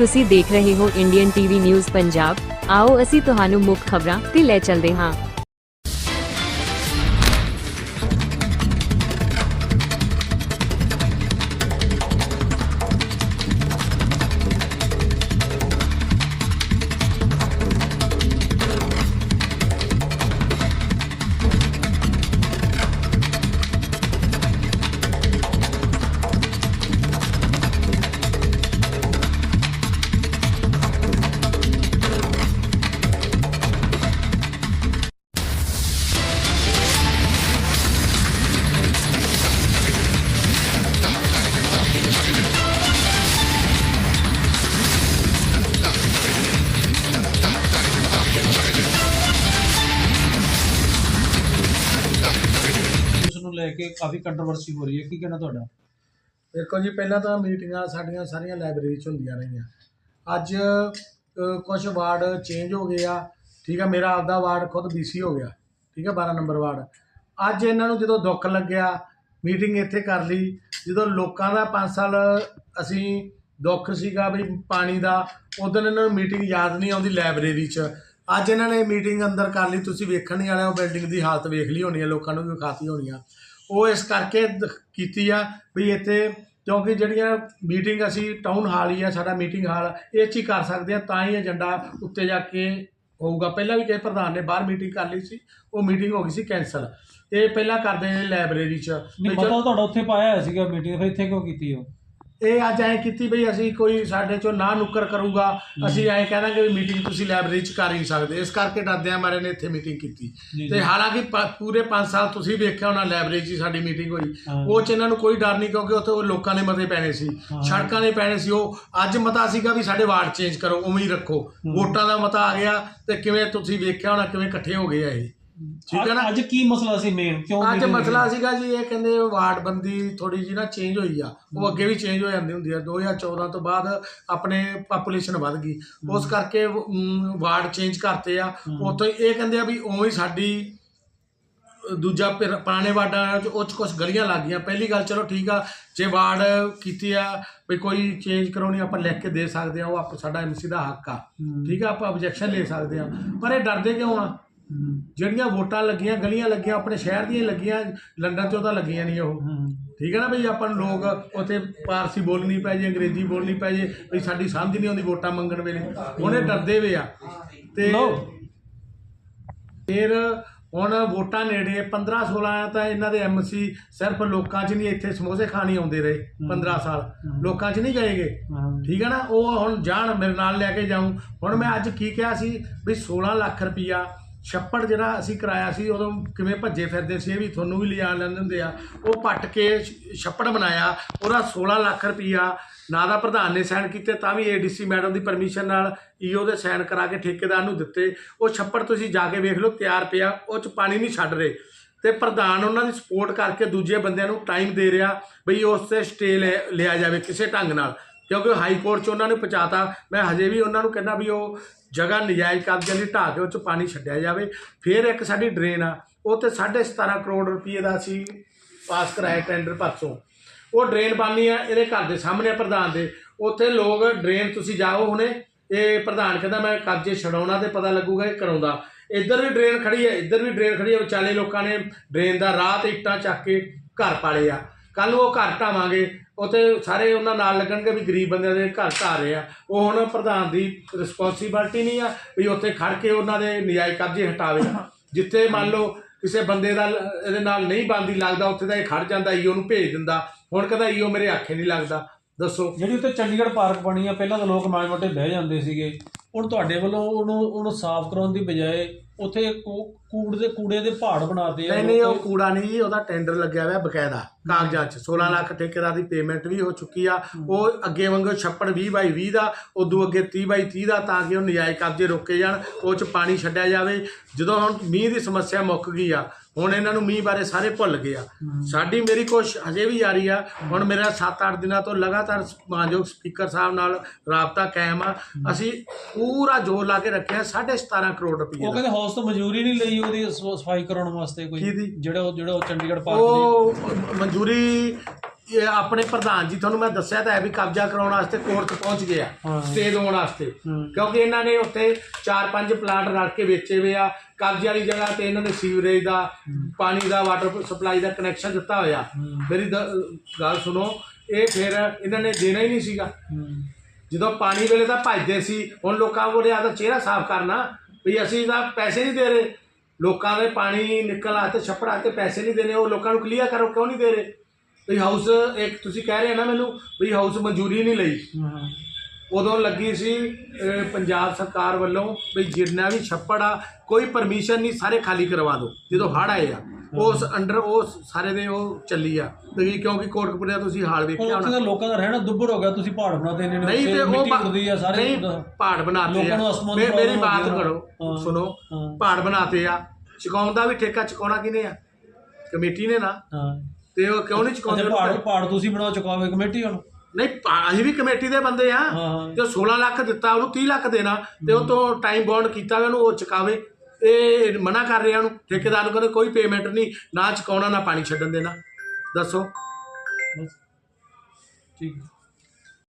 ਤੁਸੀਂ ਦੇਖ ਰਹੇ ਹੋ ਇੰਡੀਅਨ ਟੀਵੀ ਨਿਊਜ਼ ਪੰਜਾਬ। ਆਓ ਅਸੀਂ ਤੁਹਾਨੂੰ ਮੁੱਖ ਖਬਰਾਂ ਤੇ ਲੈ ਚੱਲਦੇ ਹਾਂ। ਕੇ ਕਾਫੀ ਕੰਟਰੋਵਰਸੀ ਹੋ ਰਹੀ ਹੈ। ਕੀ ਕਹਿਣਾ ਤੁਹਾਡਾ? ਦੇਖੋ ਜੀ, ਪਹਿਲਾਂ ਤਾਂ ਮੀਟਿੰਗਾਂ ਸਾਡੀਆਂ ਸਾਰੀਆਂ ਲਾਇਬ੍ਰੇਰੀ 'ਚ ਹੁੰਦੀਆਂ ਰਹੀਆਂ। ਅੱਜ ਕੁਝ ਵਾਰਡ ਚੇਂਜ ਹੋ ਗਏ ਆ। ਠੀਕ ਆ, ਮੇਰਾ ਆਪਦਾ ਵਾਰਡ ਖੁਦ ਬੀਸੀ ਹੋ ਗਿਆ। ਠੀਕ ਆ 12 ਨੰਬਰ ਵਾਰਡ। ਅੱਜ ਇਹਨਾਂ ਨੂੰ ਜਦੋਂ ਦੁੱਖ ਲੱਗਿਆ, ਮੀਟਿੰਗ ਇੱਥੇ ਕਰ ਲਈ, ਜਦੋਂ ਲੋਕਾਂ ਦਾ 5 ਸਾਲ ਅਸੀਂ ਦੁੱਖ ਸੀਗਾ ਵੀ ਪਾਣੀ ਦਾ, ਉਦੋਂ ਇਹਨਾਂ ਨੂੰ ਮੀਟਿੰਗ ਯਾਦ ਨਹੀਂ ਆਉਂਦੀ ਲਾਇਬ੍ਰੇਰੀ 'ਚ। ਅੱਜ ਇਹਨਾਂ ਨੇ ਮੀਟਿੰਗ ਅੰਦਰ ਕਰ ਲਈ। ਤੁਸੀਂ ਵੇਖਣ ਹੀ ਵਾਲੇ ਹੋ ਬਿਲਡਿੰਗ ਦੀ ਹਾਲਤ ਵੇਖ ਲਈ ਹੋਣੀ ਹੈ ਲੋਕਾਂ ਨੂੰ ਵੀ ਵਿਖਾਤੀ ਹੋਣੀ ਆ। ਉਹ ਇਸ ਕਰਕੇ ਕੀਤੀ ਆ ਵੀ ਇੱਥੇ ਕਿਉਂਕਿ ਜਿਹੜੀਆਂ ਮੀਟਿੰਗ ਅਸੀਂ ਟਾਊਨ ਹਾਲ ਹੀ ਆ ਸਾਡਾ ਮੀਟਿੰਗ ਹਾਲ ਇਹ 'ਚ ਹੀ ਕਰ ਸਕਦੇ ਆ ਤਾਂ ਹੀ ਏਜੰਡਾ ਉੱਤੇ ਜਾ ਕੇ ਹੋਊਗਾ। ਪਹਿਲਾਂ ਵੀ ਕਿਸੇ ਪ੍ਰਧਾਨ ਨੇ ਬਾਹਰ ਮੀਟਿੰਗ ਕਰ ਲਈ ਸੀ ਉਹ ਮੀਟਿੰਗ ਹੋ ਗਈ ਸੀ ਕੈਂਸਲ। ਇਹ ਪਹਿਲਾਂ ਕਰਦੇ ਨੇ ਲਾਇਬ੍ਰੇਰੀ 'ਚ। ਨਹੀਂ ਪਤਾ ਤੁਹਾਡਾ ਉੱਥੇ ਪਾਇਆ ਹੋਇਆ ਸੀਗਾ ਮੀਟਿੰਗ ਫਿਰ ਇੱਥੇ ਕਿਉਂ ਕੀਤੀ ਉਹ? ਇਹ ਅੱਜ ਐਂ ਕੀਤੀ ਬਈ ਅਸੀਂ ਕੋਈ ਸਾਡੇ ਚੋਂ ਨਾ ਨੁੱਕਰ ਕਰੂਗਾ ਅਸੀਂ ਐਂ ਕਹਿ ਦਾਂਗੇ ਵੀ ਮੀਟਿੰਗ ਤੁਸੀਂ ਲਾਇਬ੍ਰੇਰੀ 'ਚ ਕਰ ਹੀ ਨਹੀਂ ਸਕਦੇ। ਇਸ ਕਰਕੇ ਡਰਦਿਆਂ ਮਾਰੇ ਨੇ ਇੱਥੇ ਮੀਟਿੰਗ ਕੀਤੀ। ਤੇ। ਹਾਲਾਂਕਿ ਪੂਰੇ 5 ਸਾਲ ਤੁਸੀਂ ਵੇਖਿਆ ਹੋਣਾ ਲਾਇਬ੍ਰੇਰੀ 'ਚ ਸਾਡੀ ਮੀਟਿੰਗ ਹੋਈ। ਉਹ 'ਚ ਇਹਨਾਂ ਨੂੰ ਕੋਈ ਡਰ ਨਹੀਂ ਕਿਉਂਕਿ ਉੱਥੇ ਉਹ ਲੋਕਾਂ ਦੇ ਮਤੇ ਪੈਣੇ ਸੀ। ਸੜਕਾਂ ਦੇ ਪੈਣੇ ਸੀ। ਉਹ ਅੱਜ ਮਤਾ ਸੀਗਾ ਵੀ ਸਾਡੇ ਵਾਰਡ ਚੇਂਜ ਕਰੋ ਉਵੇਂ ਹੀ ਰੱਖੋ। ਵੋਟਾਂ ਦਾ ਮਤਾ ਆ ਗਿਆ ਤੇ ਕਿਵੇਂ ਤੁਸੀਂ ਵੇਖਿਆ ਹੋਣਾ ਕਿਵੇਂ ਇਕੱਠੇ ਹੋ ਗਏ ਆ ਇਹ? ਠੀਕ ਹੈ ਨਾ? ਅੱਜ ਕੀ ਮਸਲਾ ਸੀ ਮੇਨ ਕਿਉਂ ਅੱਜ ਮਸਲਾ? ਸੀਗਾ ਜੀ ਇਹ ਕਹਿੰਦੇ ਵਾਰਡ ਬੰਦੀ ਥੋੜੀ ਜੀ ਨਾ ਚੇਂਜ ਹੋਈ ਆ। ਉਹ ਅੱਗੇ ਵੀ ਚੇਂਜ ਹੋ ਜਾਂਦੀ ਹੁੰਦੀ ਆ। 2014 ਤੋਂ ਬਾਅਦ ਆਪਣੇ ਪਾਪੂਲੇਸ਼ਨ ਵੱਧ ਗਈ। ਉਸ ਕਰਕੇ ਵਾਰਡ ਚੇਂਜ ਕਰਤੇ ਆ। ਉੱਥੋਂ ਹੀ ਇਹ ਕਹਿੰਦੇ ਆ ਵੀ ਉਵੇਂ ਹੀ ਸਾਡੀ ਦੂਜਾ ਪੁਰਾਣੇ ਵਾਰਡਾਂ 'ਚ ਉਹ 'ਚ ਕੁਝ ਗਲੀਆਂ ਲੱਗ ਗਈਆਂ। ਪਹਿਲੀ ਗੱਲ ਚਲੋ ਠੀਕ ਆ ਜੇ ਵਾਰਡ ਕੀਤੀ ਆ ਵੀ ਕੋਈ ਚੇਂਜ ਕਰਾਉਣੀ ਆਪਾਂ ਲਿਖ ਕੇ ਦੇ ਸਕਦੇ ਆ ਉਹ ਆਪ ਸਾਡਾ ਐਮਸੀ ਦਾ ਹੱਕ ਆ। ਠੀਕ ਆ ਆਪਾਂ ਆਬਜੈਕਸ਼ਨ ਲੈ ਸਕਦੇ ਆ। ਪਰ ਇਹ ਡਰਦੇ ਕਿਉਂ ਆ? ਜਿਹੜੀਆਂ ਵੋਟਾਂ ਲੱਗੀਆਂ ਗਲੀਆਂ ਲੱਗੀਆਂ ਆਪਣੇ ਸ਼ਹਿਰ ਦੀਆਂ ਲੱਗੀਆਂ ਲੰਡਨ 'ਚੋਂ ਤਾਂ ਲੱਗੀਆਂ ਨਹੀਂ ਉਹ। ਠੀਕ ਹੈ ਨਾ ਬਈ ਆਪਾਂ ਨੂੰ ਲੋਕ ਉੱਥੇ ਪਾਰਸੀ ਬੋਲਣੀ ਪੈ ਜੇ ਅੰਗਰੇਜ਼ੀ ਬੋਲਣੀ ਪੈ ਜੇ ਬਈ ਸਾਡੀ ਸਮਝ ਨਹੀਂ ਆਉਂਦੀ ਵੋਟਾਂ ਮੰਗਣ ਵੇਲੇ। ਉਹਨੇ ਡਰਦੇ ਵੇ ਆ। ਤੇ। ਫਿਰ ਹੁਣ ਵੋਟਾਂ ਨੇੜੇ 15 16 ਆ ਤਾਂ ਇਹਨਾਂ ਦੇ ਐਮਸੀ ਸਿਰਫ ਲੋਕਾਂ 'ਚ ਨਹੀਂ ਇੱਥੇ ਸਮੋਸੇ ਖਾਣੀ ਆਉਂਦੇ ਰਹੇ 15 ਸਾਲ। ਲੋਕਾਂ 'ਚ ਨਹੀਂ ਗਏਗੇ। ਠੀਕ ਹੈ ਨਾ ਉਹ ਹੁਣ ਜਾਣ ਮੇਰੇ ਨਾਲ ਲੈ ਕੇ ਜਾਊਂ। ਹੁਣ ਮੈਂ ਅੱਜ ਕੀ ਕਿਹਾ ਸੀ? ਵੀ 16 ਲੱਖ ਰੁਪਈਆ ਛੱਪੜ ਜਿਹੜਾ ਅਸੀਂ ਕਰਾਇਆ ਸੀ, ਉਦੋਂ ਕਿਵੇਂ ਭੱਜੇ ਫਿਰਦੇ ਸੀ, ਇਹ ਵੀ ਤੁਹਾਨੂੰ ਵੀ ਲਿਆ ਲੈਂਦੇ ਹੁੰਦੇ ਆ। ਉਹ ਪੱਟ ਕੇ ਛੱਪੜ ਬਣਾਇਆ, ਉਹਦਾ 16 ਲੱਖ ਰੁਪਈਆ ਨਾ ਦਾ ਪ੍ਰਧਾਨ ਨੇ ਸਾਈਨ ਕੀਤੇ, ਤਾਂ ਵੀ ਏਡੀਸੀ ਮੈਡਮ ਦੀ ਪਰਮਿਸ਼ਨ ਨਾਲ ਈਓ ਦੇ ਸਾਈਨ ਕਰਾ ਕੇ ਠੇਕੇਦਾਰ ਨੂੰ ਦਿੱਤੇ। ਉਹ ਛੱਪੜ ਤੁਸੀਂ ਜਾ ਕੇ ਵੇਖ ਲਓ, ਤਿਆਰ ਪਿਆ, ਉਹ ਚ ਪਾਣੀ ਨਹੀਂ ਛੱਡ ਰਹੇ। ਤੇ ਪ੍ਰਧਾਨ ਉਹਨਾਂ ਦੀ ਸਪੋਰਟ ਕਰਕੇ ਦੂਜੇ ਬੰਦਿਆਂ ਨੂੰ ਟਾਈਮ ਦੇ ਰਿਹਾ ਬਈ ਉਸ ਤੇ ਸਟੇ ਲਿਆ ਜਾਵੇ ਕਿਸੇ ਢੰਗ ਨਾਲ। ਕਿਉਂਕਿ ਹਾਈ ਕੋਰਟ 'ਚ ਉਹਨਾਂ ਨੇ ਪਹੁੰਚਾਤਾ। ਮੈਂ ਹਜੇ ਵੀ ਉਹਨਾਂ ਨੂੰ ਕਹਿੰਦਾ ਵੀ ਉਹ ਜਗ੍ਹਾ ਨਜਾਇਜ਼ ਕਬਜ਼ੇ ਲਈ ਢਾਹ ਕੇ ਉਹ 'ਚ ਪਾਣੀ ਛੱਡਿਆ ਜਾਵੇ। ਫਿਰ ਇੱਕ ਸਾਡੀ ਡਰੇਨ ਆ, ਉਹ ਤੇ 17.5 ਕਰੋੜ ਰੁਪਏ ਦਾ ਅਸੀਂ ਪਾਸ ਕਰਾਇਆ ਟੈਂਡਰ ਪਰਸੋਂ। ਉਹ ਡਰੇਨ ਬਾਨੀ ਆ, ਇਹਦੇ ਘਰ ਦੇ ਸਾਹਮਣੇ ਆ ਪ੍ਰਧਾਨ ਦੇ। ਉੱਥੇ ਲੋਕ ਡਰੇਨ ਤੁਸੀਂ ਜਾਓ ਹੁਣੇ, ਇਹ ਪ੍ਰਧਾਨ ਕਹਿੰਦਾ ਮੈਂ ਕਬਜ਼ੇ ਛਡਾਉਣਾ ਤੇ ਪਤਾ ਲੱਗੂਗਾ ਇਹ ਕਰਾਉਂਦਾ। ਇੱਧਰ ਵੀ ਡਰੇਨ ਖੜੀ ਹੈ ਇੱਧਰ ਵੀ ਡਰੇਨ ਖੜੀ ਹੈ ਵਿਚਾਲੇ ਲੋਕਾਂ ਨੇ ਡਰੇਨ ਦਾ ਰਾਹ ਤੇ ਇੱਟਾਂ ਚੱਕ ਕੇ ਘਰ ਪਾਲੇ ਆ। ਕੱਲ ਉਹ ਘਰ ਢਾਵਾਂਗੇ, ਉੱਥੇ ਸਾਰੇ ਉਹਨਾਂ ਨਾਲ ਲੱਗਣਗੇ ਵੀ ਗਰੀਬ ਬੰਦਿਆਂ ਦੇ ਘਰ ਢਾ ਰਹੇ ਆ। ਉਹ ਹੁਣ ਪ੍ਰਧਾਨ ਦੀ ਰਿਸਪੌਂਸਿਬਿਲਟੀ ਨਹੀਂ ਆ ਵੀ ਉੱਥੇ ਖੜ ਕੇ ਉਹਨਾਂ ਦੇ ਨਜਾਇਜ਼ ਕਬਜ਼ੇ ਹਟਾਵੇ। ਜਿੱਥੇ ਮੰਨ ਲਓ ਕਿਸੇ ਬੰਦੇ ਦਾ ਇਹਦੇ ਨਾਲ ਨਹੀਂ ਬੰਦੀ ਲੱਗਦਾ, ਉੱਥੇ ਤਾਂ ਇਹ ਖੜ ਜਾਂਦਾ, ਈਓ ਨੂੰ ਭੇਜ ਦਿੰਦਾ। ਹੁਣ ਕਹਿੰਦਾ ਈਓ ਮੇਰੇ ਆਖੇ ਨਹੀਂ ਲੱਗਦਾ। ਦੱਸੋ। ਜਿਹੜੀ ਉੱਤੇ ਚੰਡੀਗੜ੍ਹ ਪਾਰਕ ਬਣੀ ਆ, ਪਹਿਲਾਂ ਤਾਂ ਲੋਕ ਮਾੜੇ ਮੋਟੇ ਬਹਿ ਜਾਂਦੇ ਸੀਗੇ। ਹੁਣ ਤੁਹਾਡੇ ਵੱਲੋਂ ਉਹਨੂੰ ਉਹਨੂੰ ਸਾਫ਼ ਕਰਾਉਣ ਦੀ ਬਜਾਏ ਉੱਥੇ ਕੂੜ ਦੇ ਕੂੜੇ ਦੇ ਪਹਾੜ ਬਣਾਤੇ ਆ ਨਹੀਂ ਨਹੀਂ ਉਹ। ਕੂੜਾ ਨਹੀਂ ਜੀ ਉਹਦਾ ਟੈਂਡਰ ਲੱਗਿਆ ਹੋਇਆ ਬਕਾਇਦਾ ਕਾਗਜ਼ਾਂ 'ਚ। 16 ਲੱਖ ਠੇਕੇਦਾਰ ਦੀ ਪੇਮੈਂਟ ਵੀ ਹੋ ਚੁੱਕੀ ਆ। ਉਹ ਅੱਗੇ ਵਾਂਗੂ ਛੱਪੜ 20 ਬਾਈ 20 ਦਾ ਉਦੋਂ ਅੱਗੇ 30 ਬਾਈ 30 ਦਾ ਤਾਂ ਕਿ ਉਹ ਨਜਾਇਜ਼ ਕਬਜ਼ੇ ਰੋਕੇ ਜਾਣ ਉਹ 'ਚ ਪਾਣੀ ਛੱਡਿਆ ਜਾਵੇ। ਜਦੋਂ ਹੁਣ ਮੀਂਹ ਦੀ ਸਮੱਸਿਆ ਮੁੱਕ ਗਈ ਆ ਹੁਣ ਇਹਨਾਂ ਨੂੰ ਮੀਂਹ ਬਾਰੇ ਸਾਰੇ ਭੁੱਲ ਗਏ ਆ। ਸਾਡੀ ਮੇਰੀ ਕੋਸ਼ਿਸ਼ ਹਜੇ ਵੀ ਜਾਰੀ ਆ। ਹੁਣ ਮੇਰਾ 7-8 ਦਿਨਾਂ ਤੋਂ ਲਗਾਤਾਰ ਮਾਨਯੋਗ ਸਪੀਕਰ ਸਾਹਿਬ ਨਾਲ ਰਾਬਤਾ ਕਾਇਮ ਆ। ਅਸੀਂ ਪੂਰਾ ਜ਼ੋਰ ਲਾ ਕੇ ਰੱਖਿਆ 17.5 ਕਰੋੜ ਰੁਪਏ ਉਹ ਕਹਿੰਦੇ ਹੌਸ ਤੋਂ ਮਨਜ਼ੂਰੀ ਨਹੀਂ ਲਈ ਉਹਦੀ ਸਫ਼ਾਈ ਕਰਾਉਣ ਵਾਸਤੇ ਕੋਈ? ਜਿਹੜਾ ਜਿਹੜਾ ਚੰਡੀਗੜ੍ਹ ਪਾਰਕ ਦੀ। ਉਹ ਮਨਜ਼ੂਰੀ ਇਹ ਆਪਣੇ ਪ੍ਰਧਾਨ ਜੀ ਤੁਹਾਨੂੰ ਮੈਂ ਦੱਸਿਆ ਤਾਂ ਹੈ ਵੀ ਕਬਜ਼ਾ ਕਰਾਉਣ ਵਾਸਤੇ ਕੋਰਟ 'ਚ ਪਹੁੰਚ ਗਿਆ ਹਾਂ। ਸਟੇ ਦੇਣ ਵਾਸਤੇ। ਹੂੰ। ਕਿਉਂਕਿ ਇਹਨਾਂ ਨੇ ਉੱਥੇ ਚਾਰ ਪੰਜ ਪਲਾਂਟ ਰਲ ਕੇ ਵੇਚੇ ਹੋਏ ਆ ਕਬਜ਼ੇ ਵਾਲੀ ਜਗ੍ਹਾ ਤੇ ਇਹਨਾਂ ਨੇ ਸੀਵਰੇਜ ਦਾ ਪਾਣੀ ਦਾ ਵਾਟਰ ਸਪਲਾਈ ਦਾ ਕਨੈਕਸ਼ਨ ਦਿੱਤਾ ਹੋਇਆ। ਹੂੰ। ਮੇਰੀ ਦ- ਗੱਲ ਸੁਣੋ ਇਹ ਫਿਰ ਇਹਨਾਂ ਨੇ ਦੇਣਾ ਹੀ ਨਹੀਂ ਸੀਗਾ। ਹੂੰ। ਜਦੋਂ ਪਾਣੀ ਵੇਲੇ ਤਾਂ ਭੱਜਦੇ ਸੀ ਹੁਣ ਲੋਕਾਂ ਕੋਲੇ ਆਦਾ ਚਿਹਰਾ ਸਾਫ਼ ਕਰਨਾ ਵੀ ਅਸੀਂ ਤਾਂ ਪੈਸੇ ਨਹੀਂ ਦੇ ਰਹੇ। ਲੋਕਾਂ ਦੇ ਪਾਣੀ ਨਿਕਲ ਆਤੇ ਛੱਪੜਾ ਤੇ ਪੈਸੇ ਨਹੀਂ ਦੇਣੇ ਉਹ ਲੋਕਾਂ ਨੂੰ ਕਲੀਅਰ ਕਰੋ ਕਿਉਂ ਨਹੀਂ ਦੇ ਰਹੇ? ਵੀ ਹਾਊਸ ਇੱਕ ਤੁਸੀਂ ਕਹਿ ਰਹੇ ਨਾ ਮੈਨੂੰ ਵੀ ਹਾਊਸ ਮਨਜ਼ੂਰੀ ਨਹੀਂ ਲਈ ਉਦੋਂ ਲੱਗੀ ਸੀ ਪੰਜਾਬ ਸਰਕਾਰ ਵੱਲੋਂ ਵੀ ਜਿੰਨਾ ਵੀ ਛੱਪੜ ਆ ਕੋਈ ਪਰਮਿਸ਼ਨ ਨਹੀਂ ਸਾਰੇ ਖਾਲੀ ਕਰਵਾ ਦਿਓ ਜਦੋਂ ਹੜ੍ਹ ਆਏ ਆ ਉਸ ਅੰਡਰ ਉਹ ਸਾਰੇ ਦੇ ਉਹ ਚੱਲੀ ਆ ਤੁਸੀਂ ਕਿਉਂਕਿ ਕੋਟਕਪੁਰੇ ਤੁਸੀਂ ਹਾਲ ਵੇਖਿਆ ਉੱਥੇ ਹੋਣਾ ਦਾ ਲੋਕਾਂ ਦਾ ਰਹਿਣਾ ਦੁੱਬਰ ਹੋ ਗਿਆ ਤੁਸੀਂ ਪਹਾੜ ਬਣਾਤੇ ਨੇ ਨਹੀਂ ਤੇ ਉਹ ਮਿੱਟੀ ਆ ਸਾਰੇ। ਪਹਾੜ ਬਣਾਤੇ ਆ ਮੇਰੀ ਬਾਤ। ਕਰੋ। ਸੁਣੋ। ਪਹਾੜ ਬਣਾਤੇ ਆ ਚੁਕਾਉਣ ਦਾ ਵੀ ਠੇਕਾ ਚੁਕਾਉਣਾ ਕਿਨੇ ਆ ਕਮੇਟੀ ਨੇ ਨਾ ਹਾਂ ਤੇ ਉਹ ਕਿਉਂ ਨਹੀਂ ਅੱਛਾ ਚੁਕਾਉਂਦੇ ਪਹਾੜ ਪਹਾੜ ਤੁਸੀਂ ਬਣਾ ਚੁਕਾਵੇ ਕਮੇਟੀ ਹੁਣ ਨਹੀਂ ਪਾ- ਅਸੀਂ ਵੀ ਕਮੇਟੀ ਦੇ ਬੰਦੇ ਆ। ਹਾਂ। ਤੇ ਉਹ 16 ਲੱਖ ਦਿੱਤਾ ਉਹਨੂੰ 30 ਲੱਖ ਦੇਣਾ ਤੇ ਉਹ ਤੋਂ ਟਾਈਮ ਬੌਂਡ ਕੀਤਾ ਉਹਨੂੰ ਉਹ ਚੁਕਾਵੇ। ਇਹ ਮਨਾ ਕਰ ਰਿਹਾ ਉਹਨੂੰ। ਠੇਕੇਦਾਰ ਨੂੰ ਕਹਿੰਦੇ ਕੋਈ ਪੇਮੈਂਟ ਨਹੀਂ ਨਾ ਚੁਕਾਉਣਾ ਨਾ ਪਾਣੀ ਛੱਡਣ ਦੇਣਾ। ਦੱਸੋ। ਬਸ। ਠੀਕ।